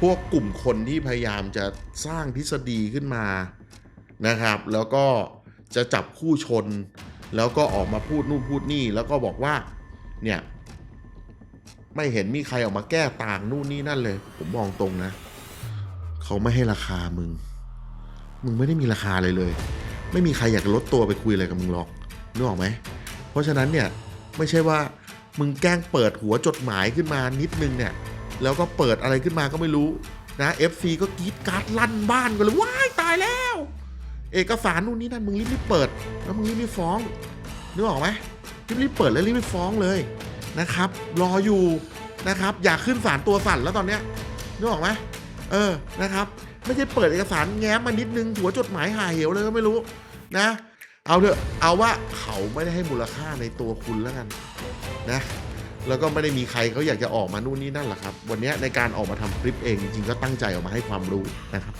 พวกกลุ่มคนที่พยายามจะสร้างทฤษฎีขึ้นมานะครับ แล้วก็จะจับคู่ชน แล้วก็ออกมาพูดนู่นพูดนี่ แล้วก็บอกว่าเนี่ยไม่เห็นมีใครออกมาแก้ต่างนู่นนี่นั่นเลย ผมมองตรงนะ เขาไม่ให้ราคามึง มึงไม่ได้มีราคาเลยเลย ไม่มีใครอยากลดตัวไปคุยอะไรกับมึงหรอกนึกออกไหม เพราะฉะนั้นเนี่ยไม่ใช่ว่ามึงแกล้งเปิดหัวจดหมายขึ้นมานิดนึงเนี่ย แล้วก็เปิดอะไรขึ้นมาก็ไม่รู้นะ FC ก็กรีดการ์ดลั่นบ้านกันเลยว้ายตายแล้ว เอกสารนู่นนี่นั่นมึงรีบๆเปิด แล้วมึงรีบๆฟ้องนึกออกไหมรีบๆเปิดแล้วรีบๆฟ้องเลยนะครับ รออยู่นะครับ อยากขึ้นศาลตัวสั่นแล้วตอนเนี้ยนึกออกไหมเออนะครับ ไม่ใช่เปิดเอกสารแง้มมานิดนึงหัวจดหมายหายเหวเลยก็ไม่รู้นะ เอาเถอะเอาว่าเขาไม่ได้ให้มูลค่าในตัวคุณแล้วกันนะ แล้วก็ไม่ได้มีใครเขาอยากจะออกมานู่นนี่นั่นหรอกครับ วันนี้ในการออกมาทำคลิปเองจริงๆก็ตั้งใจออกมาให้ความรู้นะครับ